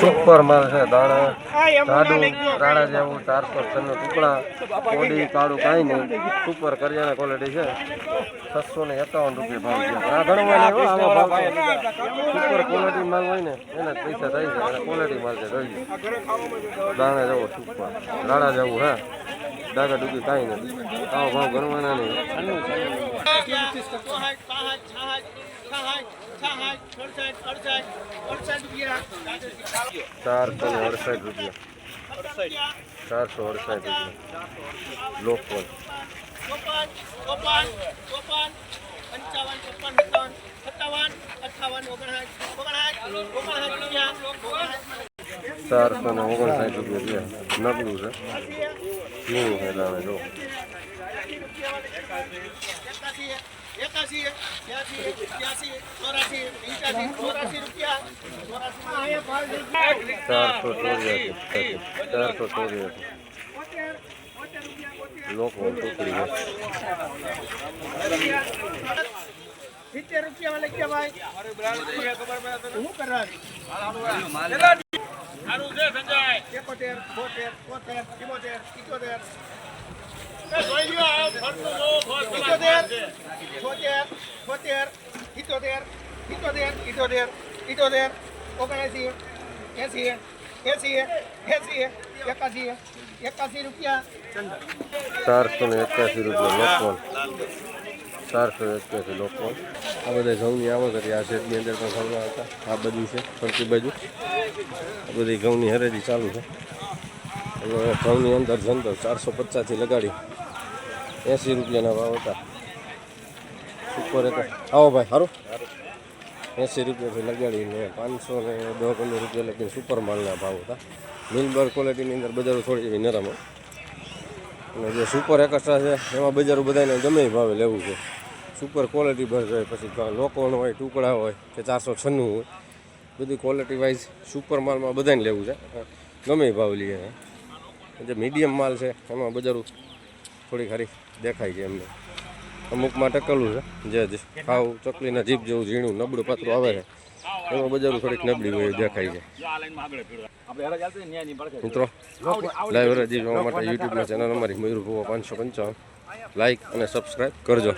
Super માલ છે દાણા જાડું રાણા જેવું ચારસો છન્નું ટુકડા કોડી કાળું કાંઈ નહીં. સુપર કરિયાણા ક્વોલિટી છે. છસો ને એકાવન રૂપિયા ભાવ છે. આ ભાવ સુપર ક્વોલિટી માલ હોય ને એને પૈસા થાય છે. અને ક્વોલિટી માલ છે જોઈએ દાણા જેવો સુપર રાણા જેવું હા. ડાગા ડૂગી કાંઈ નહીં. આવો ભાવ ગણવાના નહીં. ચારસો ને અડસઠ રૂપિયા. ચારસો અડસઠ રૂપિયા લોકલ ચારસો ને ઓગણસાઠ રૂપિયા. નબળું છે. છે દાણે જો. એકાસી એકાસી બ્યાસી ત્યાસી ચોરાસી પંચ્યાસી ચોરાસી રૂપિયા ચોરાસી ચારસો ચોર્યાસી ચારસો ચોર્યાસી લોકો ટુકડી છે સિત્તેર રૂપિયા લઈ ગયા ભાઈ શું કરવા છોતેર ઇઠ્યોતેર ઇઠ્યોતેર ઇઠ્યોતેર ઇઠ્યોતેર ઓગણએંસી એંસી એંસી એંસી એકાસી એકાસી રૂપિયા ચારસો ને એક્યાસી રૂપિયા લોકલ ચારસો એક્યાસી લોકલ આ બધા ઘઉંની આવક હતી આ શેડની અંદર પણ ઘઉં હતા આ બધું છે ફરતી બાજુ આ બધી ઘઉંની હરેજી ચાલુ છે અને ઘઉંની અંદર જંતર ચારસો પચાસથી લગાડી. એંસી રૂપિયાના ભાવ હતા. સુપર હતા. આવો ભાઈ સારું એંસી રૂપિયાથી લગાડીને પાંચસો ને દસ પંદર રૂપિયા લગીને સુપર માલના ભાવ હતા. મિલબર ક્વોલિટીની અંદર બજારો થોડી એવી નરમ અને જે સુપર એકસ્ટ્રા છે, એમાં બજારો બધાને ગમે ભાવે લેવું છે. સુપર ક્વોલિટી ભર હોય પછી લોકોનો હોય, ટુકડા હોય, કે ચારસો છન્નું હોય, બધી ક્વોલિટી વાઇઝ સુપર માલમાં બધાને લેવું છે. ગમે ભાવ લઈએ. જે મીડિયમ માલ છે, એમાં બજારો થોડી ખારી દેખાય છે એમને. અમુકમાં ટકેલું છે, જે ખાવ, ચકલીના જીભ જેવું ઝીણું, નબળું પાતળું આવે છે, એમાં બજારો થોડીક નબળી હોય દેખાય છે. મિત્રો લાઈવ રજી જોવા માટે યુટ્યુબના ચેનલ અમારી મયુર ભુવા પાંચસો પંચાવન. લાઈક અને સબસ્ક્રાઈબ કરજો.